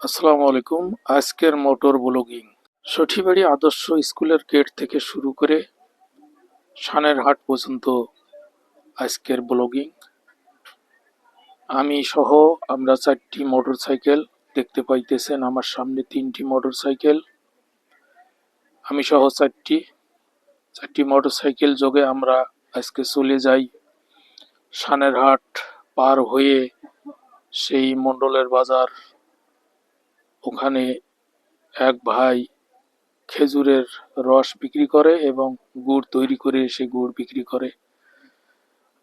আসসালামু আলাইকুম। আজকের মোটর ব্লগিং। সঠিবাড়ি আদর্শ স্কুলের গেট থেকে শুরু করে সানের হাট পর্যন্ত আজকের ব্লগিং। আমি সহ আমরা চারটি মোটর সাইকেল দেখতে পাইতেছেন। আমার সামনে তিনটি মোটর সাইকেল আমি সহ চারটি। চারটি মোটর সাইকেল যোগে আমরা আজকে চলে যাই সানের হাট পার হয়ে সেই মণ্ডলের বাজার ওখানে এক ভাই খেজুরের রস বিক্রি করে এবং গুড় তৈরি করে সে গুড় বিক্রি করে।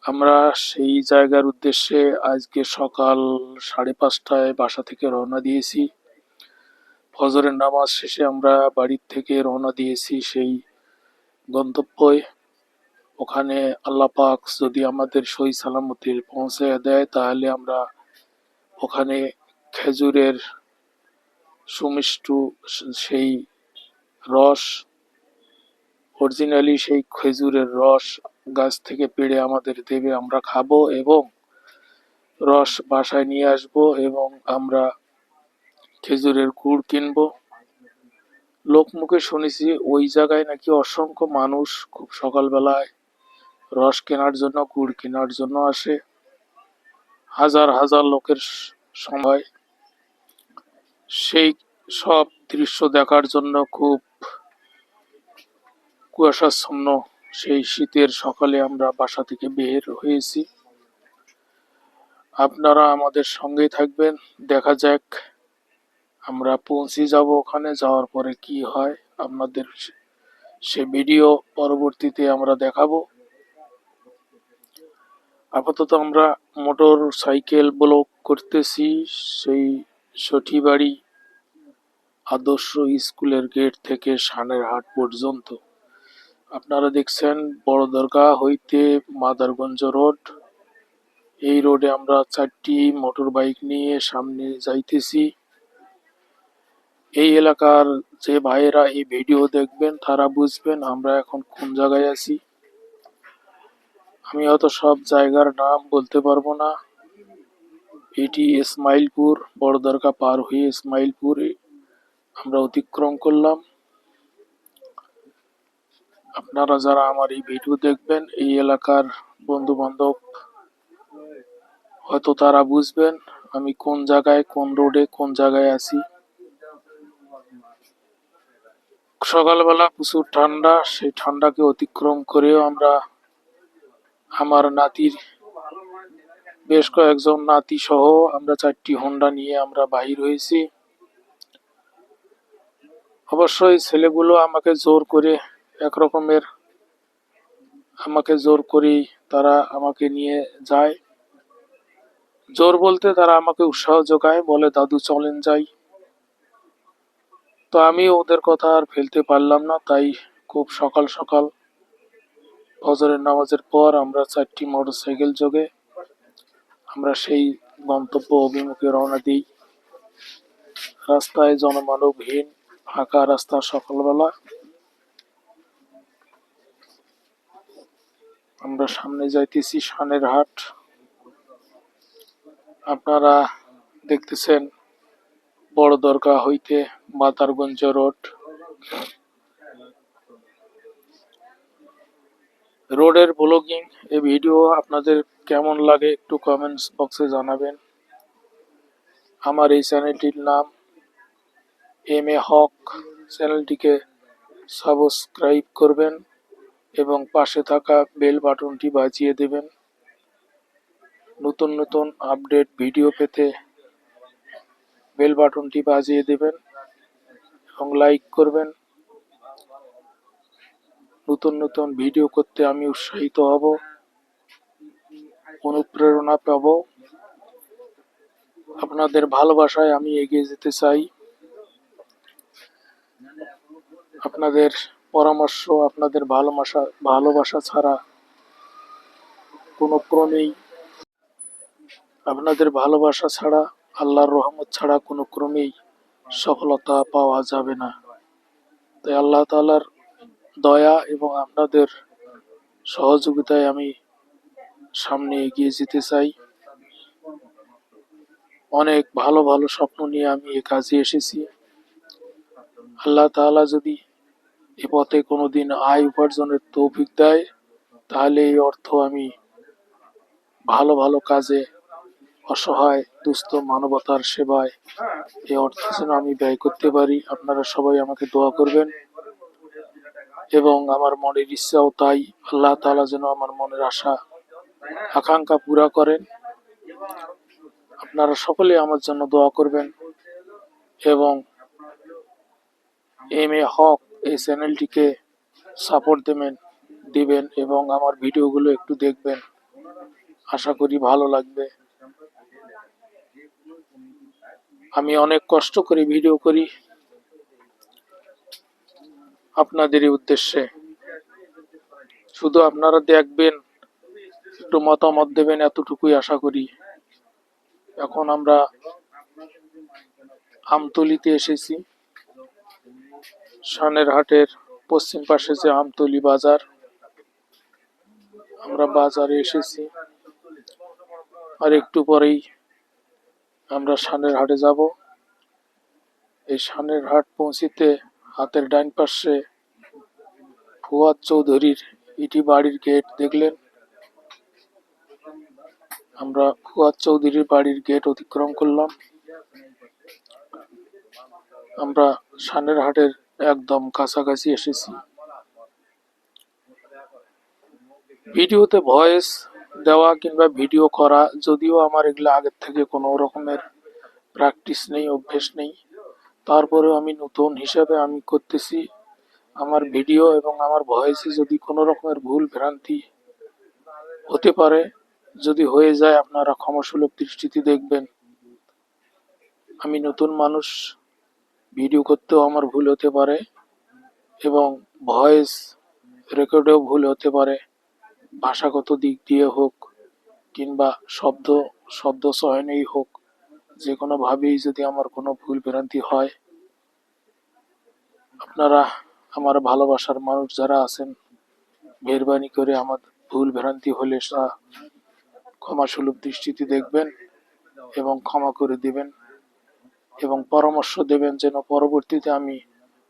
আমরা সেই জায়গার উদ্দেশ্যে আজকে সকাল সাড়ে পাঁচটায় বাসা থেকে রওনা দিয়েছি। ফজরের নামাজ শেষে আমরা বাড়ির থেকে রওনা দিয়েছি সেই গন্তব্যে। ওখানে আল্লাহ পাক যদি আমাদের সই সালামতে পৌঁছে দেয়, তাহলে আমরা ওখানে খেজুরের সুমিষ্টু সেই রস অরিজিনালি সেই খেজুরের রস গাছ থেকে পেড়ে আমাদের দেবে, আমরা খাব এবং রস বাসায় নিয়ে আসব এবং আমরা খেজুরের গুড় কিনবো। লোকমুখে শুনেছি ওই জায়গায় নাকি অসংখ্য মানুষ খুব সকালবেলায় রস কেনার জন্য, গুড় কেনার জন্য আসে। হাজার হাজার লোকের সময়। সেই সব দৃশ্য দেখার জন্য খুব কুয়াশাচ্ছন্ন সেই শীতের সকালে আমরা বাসা থেকে বের হয়েছি। আপনারা আমাদের সঙ্গেই থাকবেন। দেখা যাক আমরা পৌঁছে যাব ওখানে, যাওয়ার পরে কি হয় আপনাদের সে- ভিডিও পরবর্তীতে আমরা দেখাবো। আপাতত আমরা মোটর সাইকেল ব্লক করতেছি, সেই সঠিবাড়ি আদর্শ স্কুলের গেট থেকে সানের হাট পর্যন্ত। আপনারা দেখছেন বড় দরগা হইতে মাদারগঞ্জ রোড। এই রোডে আমরা চারটি মোটর বাইক নিয়ে সামনে যাইতেছি। এই এলাকার যে ভাইয়েরা এই ভিডিও দেখবেন, তারা বুঝবেন আমরা এখন কোন জায়গায় আছি। আমি হয়তো সব জায়গার নাম বলতে পারব না। এটি ইসমাইলপুর বড় দরগা পার হয়ে ইসমাইলপুরে আমরা অতিক্রম করলাম। আপনারা যারা আমার এই ভিডিও দেখবেন, এই এলাকার বন্ধু বান্ধব হয়তো তারা বুঝবেন আমি কোন জায়গায়, কোন রোডে, কোন জায়গায় আছি। সকালবেলা প্রচুর ঠান্ডা, সেই ঠান্ডাকে অতিক্রম করেও আমরা আমার নাতির, বেশ কয়েকজন নাতি সহ আমরা চারটি হোন্ডা নিয়ে আমরা বাহির হয়েছি। অবশ্যই ছেলেগুলো আমাকে জোর করে এক রকমের আমাকে জোর করেই তারা আমাকে নিয়ে যায়। জোর বলতে তারা আমাকে উৎসাহ যোগায়, বলে, দাদু, চলেন যাই। তো আমি ওদের কথা আর ফেলতে পারলাম না, তাই খুব সকাল সকাল ফজরের নামাজের পর আমরা চারটি মোটর সাইকেল যোগে আমরা সেই গন্তব্য অভিমুখে রওনা দিই। রাস্তায় জনমানবহীন ফাঁকা রাস্তা সকালবেলা। আমরা সামনে যাইতেছি শানের হাট। আপনারা দেখতেছেন বড় দরগা হইতে মাতারগঞ্জ রোড। রোডের ব্লগিং, এই ভিডিও আপনাদের কেমন লাগে একটু কমেন্টস বক্সে জানাবেন। আমার এই চ্যানেলটির নাম এম এ হক চ্যানেলটিকে সাবস্ক্রাইব করবেন এবং পাশে থাকা বেল বাটনটি বাজিয়ে দেবেন। নতুন নতুন আপডেট ভিডিও পেতে বেল বাটনটি বাজিয়ে দেবেন এবং লাইক করবেন। নতুন নতুন ভিডিও করতে আমি উৎসাহিত হব, অনুপ্রেরণা পাব। আপনাদের ভালোবাসায় আমি এগিয়ে যেতে চাই। আপনাদের পরামর্শ, আপনাদের ভালোবাসা ভালোবাসা ছাড়া কোনো ক্রমেই আপনাদের ভালোবাসা ছাড়া, আল্লাহর রহমত ছাড়া কোনো ক্রমেই সফলতা পাওয়া যাবে না। তাই আল্লাহ তাআলার দয়া এবং আপনাদের সহযোগিতায় আমি সামনে এগিয়ে যেতে চাই। অনেক ভালো ভালো স্বপ্ন নিয়ে আমি এ কাজে এসেছি। আল্লাহ তাআলা যদি এ পথে কোনোদিন আয় উপার্জনের তৌফিক দেয়, তাহলে এই অর্থ আমি ভালো ভালো কাজে অসহায়, দুস্থ, মানবতার সেবায় এই অর্থ যেন আমি ব্যয় করতে পারি। আপনারা সবাই আমাকে দোয়া করবেন। এবং আমার মনের ইচ্ছাও তাই। আল্লাহ তাআলা যেন আমার মনের আশা, আকাঙ্ক্ষা পুরা করেন। আপনারা সকলে আমার জন্য দোয়া করবেন। এবং এম এ হক এই চ্যানেলটিকে সাপোর্ট দেবেন, দিবেন এবং আমার ভিডিওগুলো একটু দেখবেন। আশা করি ভালো লাগবে। আমি অনেক কষ্ট করে ভিডিও করি আপনাদেরই উদ্দেশ্যে। শুধু আপনারা দেখবেন, একটু মতামত দেবেন এতটুকুই আশা করি। এখন আমরা আমতলিতে এসেছি। সানের হাটের পশ্চিম পাশে যে আমতলি বাজার, আমরা বাজারে এসেছি। আর একটু পরেই আমরা সানের হাটে যাব। এই সানের হাট পৌঁছিতে হাতের ডান পাশে ফুয়াদ চৌধুরীর ইটি বাড়ির গেট দেখলেন। আমরা ফুয়াদ চৌধুরীর বাড়ির গেট অতিক্রম করলাম। আমরা সানের হাটের একদম কাছাকাছি এসেছি। ভিডিওতে ভয়েস দেওয়া কিংবা ভিডিও করা যদিও আমার এগুলো আগের থেকে কোনো রকমের প্র্যাকটিস নেই, অভ্যেস নেই। তারপরেও আমি নতুন হিসাবে আমি করতেছি। আমার ভিডিও এবং আমার ভয়েসে যদি কোনো রকমের ভুল ভ্রান্তি হতে পারে, যদি হয়ে যায় আপনারা ক্ষমাসুলভ দৃষ্টিতে দেখবেন। আমি নতুন মানুষ ভিডিও করতেও আমার ভুল হতে পারে এবং ভয়েস রেকর্ডেও ভুল হতে পারে, ভাষাগত দিক দিয়ে হোক কিংবা শব্দ শব্দ চয়নেই হোক যে কোনোভাবেই যদি আমার কোনো ভুল ভ্রান্তি হয়। আপনারা আমার ভালোবাসার মানুষ যারা আছেন, মেহরবানি করে আমার ভুল ভ্রান্তি হলে ক্ষমা সুলভ দৃষ্টিতে দেখবেন এবং ক্ষমা করে দিবেন। এবং পরামর্শ দেবেন যেন পরবর্তীতে আমি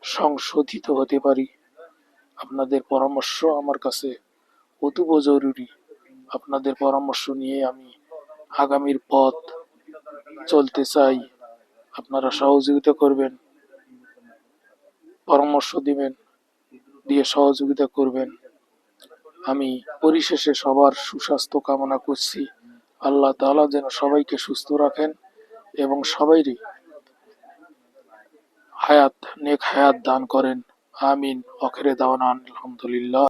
সংশোধিত হতে পারি। আপনাদের পরামর্শ আমার কাছে অতীব জরুরি। আপনাদের পরামর্শ নিয়ে আমি আগামীর পথ চলতে চাই। আপনারা সহযোগিতা করবেন, পরামর্শ দিবেন, দিয়ে সহযোগিতা করবেন। আমি পরিশেষে সবার সুস্বাস্থ্য কামনা করছি। আল্লাহ তাআলা যেন সবাইকে সুস্থ রাখেন এবং সবাইরই হায়াত নেক হায়াত দান করেন। আমিন। অখেরে দাওয়ানা আলহামদুলিল্লাহ।